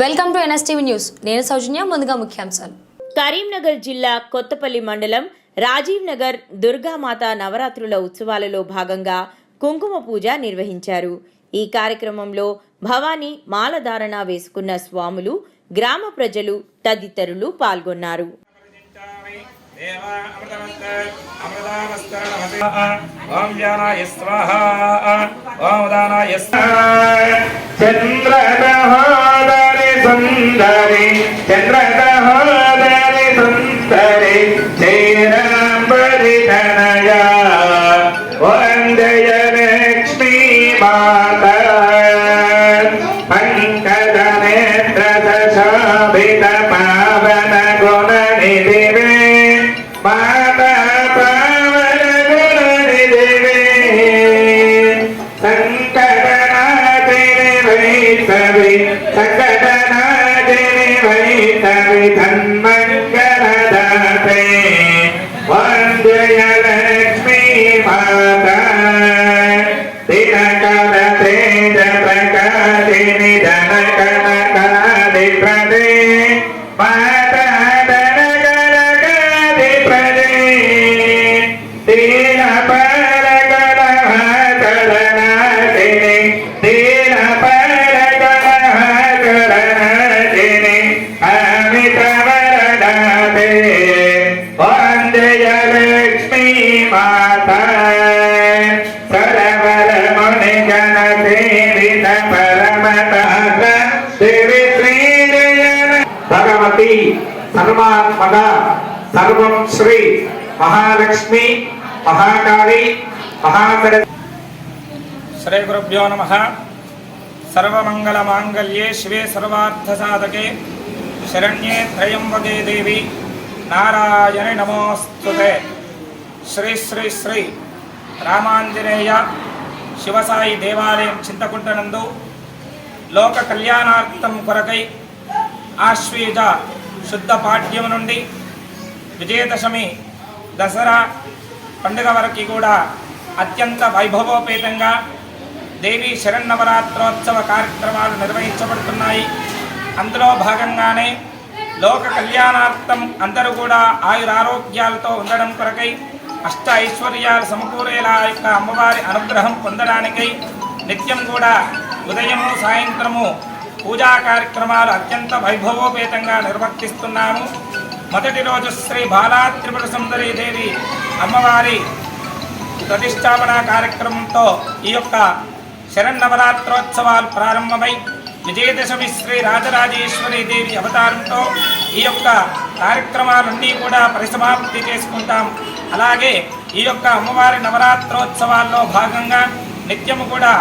Welcome to NSTV news. నేను సౌజన్య ముందుగా ముఖ్యాంశాలు. కరీంనగర్ జిల్లా కొత్తపల్లి మండలం రాజీవ్ నగర్ దుర్గామాత నవరాత్రుల ఉత్సవాలలో భాగంగా కుంకుమ పూజ నిర్వహించారు. ఈ కార్యక్రమంలో భవానీ మాలధారణ వేసుకున్న స్వాములు గ్రామ ప్రజలు తదితరులు పాల్గొన్నారు. ఓం సుందరి చంద్రదహాదరి సుందరి శ్రీరాంబరి తనయ వందయ సంకటనాశిని వైష్ణవి ధన్మంగళదాతే వందయ లక్ష్మీ మాత దినకర తేజ భగవతి సర్వాత్మక సర్వం శ్రీ మహాలక్ష్మి మహాకాళి మహాసర శ్రీ గురుభ్యో నమ. సర్వమంగళమాంగళ్యే శివే సర్వార్థసాధకే. శరణ్యే త్రయంబకే దేవి. నారాయణి నమోస్తుతే. శ్రీ శ్రీ శ్రీ రామాంజనేయ శివసాయి దేవాలయం చింతకుంటనందు లోక కళ్యాణార్థం కొరకై ఆశ్వీజ శుద్ధ పాఠ్యం నుండి విజయదశమి దసరా పండుగ వరకు కూడా అత్యంత వైభవోపేతంగా దేవి శరన్నవరాత్రోత్సవ కార్యక్రమాలు నిర్వహించబడుతున్నాయి. అందులో భాగంగానే లోక కళ్యాణార్థం అందరూ కూడా ఆయురారోగ్యాలతో ఉండడం కొరకై అష్ట ఐశ్వర్యాలు సమకూరేలా యొక్క అమ్మవారి అనుగ్రహం పొందడానికై నిత్యం కూడా ఉదయము సాయంత్రము పూజా కార్యక్రమాలు అత్యంత వైభవోపేతంగా నిర్వర్తిస్తున్నాము. మొదటి రోజు శ్రీ బాలా త్రిపుర సుందరి దేవి అమ్మవారి ప్రతిష్టాపన కార్యక్రమంతో ఈ యొక్క శరన్నవరాత్రోత్సవాలు ప్రారంభమై విజయదశమి శ్రీ రాజరాజేశ్వరి దేవి అవతారంతో ఈ యొక్క కార్యక్రమాలన్నీ కూడా పరిసమాప్తి చేసుకుంటాం. అలాగే ఈ యొక్క అమ్మవారి నవరాత్రోత్సవాల్లో భాగంగా నిత్యము కూడా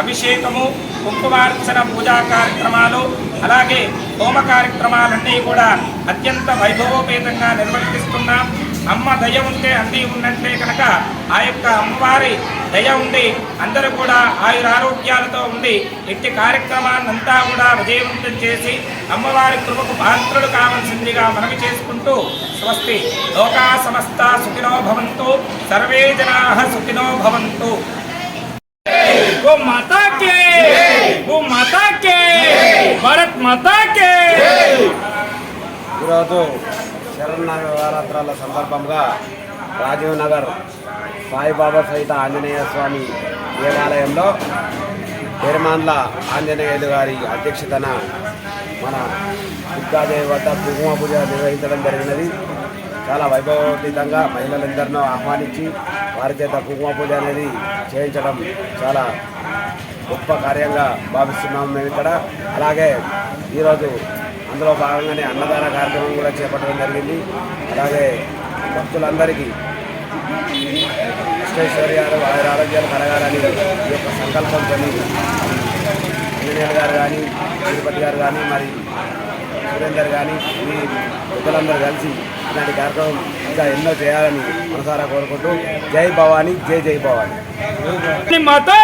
అభిషేకము కుంకుమార్చన పూజా కార్యక్రమాలు అలాగే హోమ కార్యక్రమాలన్నీ కూడా అత్యంత వైభవోపేతంగా నిర్వర్తిస్తున్నాం. అమ్మ దయ ఉంటే అన్నీ ఉన్నట్లే కనుక ఆ యొక్క అమ్మవారి దయ ఉండి అందరూ కూడా ఆయురారోగ్యాలతో ఉండి ఎట్టి కార్యక్రమాన్నంతా కూడా విజయవంతం చేసి అమ్మవారి కృపకు పాత్రలు కావాల్సిందిగా మనవి చేసుకుంటూ స్వస్తి. లోకా సమస్త సుఖినో భవంతు. సర్వే జనా సుఖినో భవంతు. మాతా కే! మాతా భారత్ శరణ నవరాత్రాల సందర్భంగా రాజీవ్ నగర్ సాయిబాబా సహిత ఆంజనేయ స్వామి దేవాలయంలో పెరుమాన్ల ఆంజనేయులు గారి అధ్యక్షతన మన దుర్గాదేవి వద్ద కుంకుమ పూజ నిర్వహించడం జరిగినది. చాలా వైభవోపేతంగా మహిళలందరినో ఆహ్వానించి వారి చేత కుంకుమ పూజ అనేది చేయించడం చాలా గొప్ప కార్యంగా భావిస్తున్నాము మేము ఇక్కడ. అలాగే ఈరోజు అందులో భాగంగానే అన్నదాన కార్యక్రమం కూడా చేపట్టడం జరిగింది. అలాగే భక్తులందరికీ అష్టైశ్వర్యాలు ఆయుర ఆరోగ్యాలు కలగాలని ఈ యొక్క సంకల్పంతో ఇంజనీర్ గారు కానీ తిరుపతి గారు కానీ మరి సురేందర్ కానీ ఈ పెద్దలందరూ కలిసి ఇలాంటి కార్యక్రమం ఇంకా ఎన్నో చేయాలని మనసారా కోరుకుంటూ జై భవానీ జై జై భవానీ. माता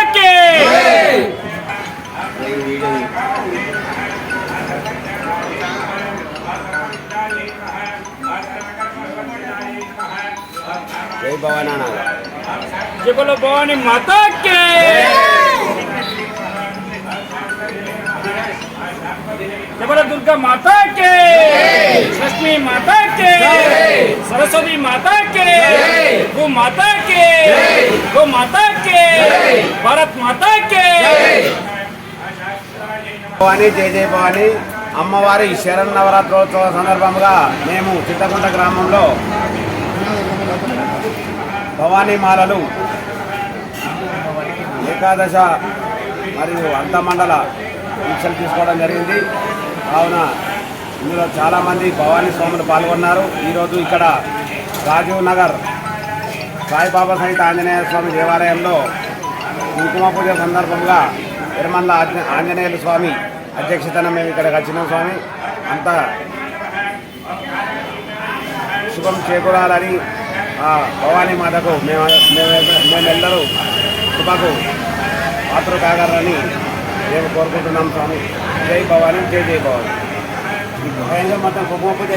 జై భవానా జబలో భవాని మాతాకే జబల దుర్గా మాతాకే లక్ష్మి మాతాకే సరస్వతి మాతాకే గో మాతాకే గో మాతాకే భారత్ మాతాకే భవాని జై జయ భవాని అమ్మవారి శరణ నవరాత్రోత్సవ సందర్భంగా మేము చిత్తకుంట గ్రామంలో భవానీ మాలలు ఏకాదశ మరియు అంతమండల దీక్షలు తీసుకోవడం జరిగింది. కావున ఇందులో చాలామంది భవానీ స్వాములు పాల్గొన్నారు. ఈరోజు ఇక్కడ రాజీవ్ నగర్ సాయిబాబా సహిత ఆంజనేయ స్వామి దేవాలయంలో కుంకుమ పూజ సందర్భంగా తిరుమల ఆంజ- ఆంజనేయుల స్వామి అధ్యక్షతన మేము ఇక్కడికి వచ్చినాం స్వామి. అంత శుభం చేకూరాలని భవానీ మాతకు మేము మేము మేమెల్లరూ శుభకు పాత్ర కాగలరని మేము కోరుకుంటున్నాం స్వామి. జై భవానీ జై జై భవానీ. ఈ భయంగా మాత్రం కుంకుమ పూజ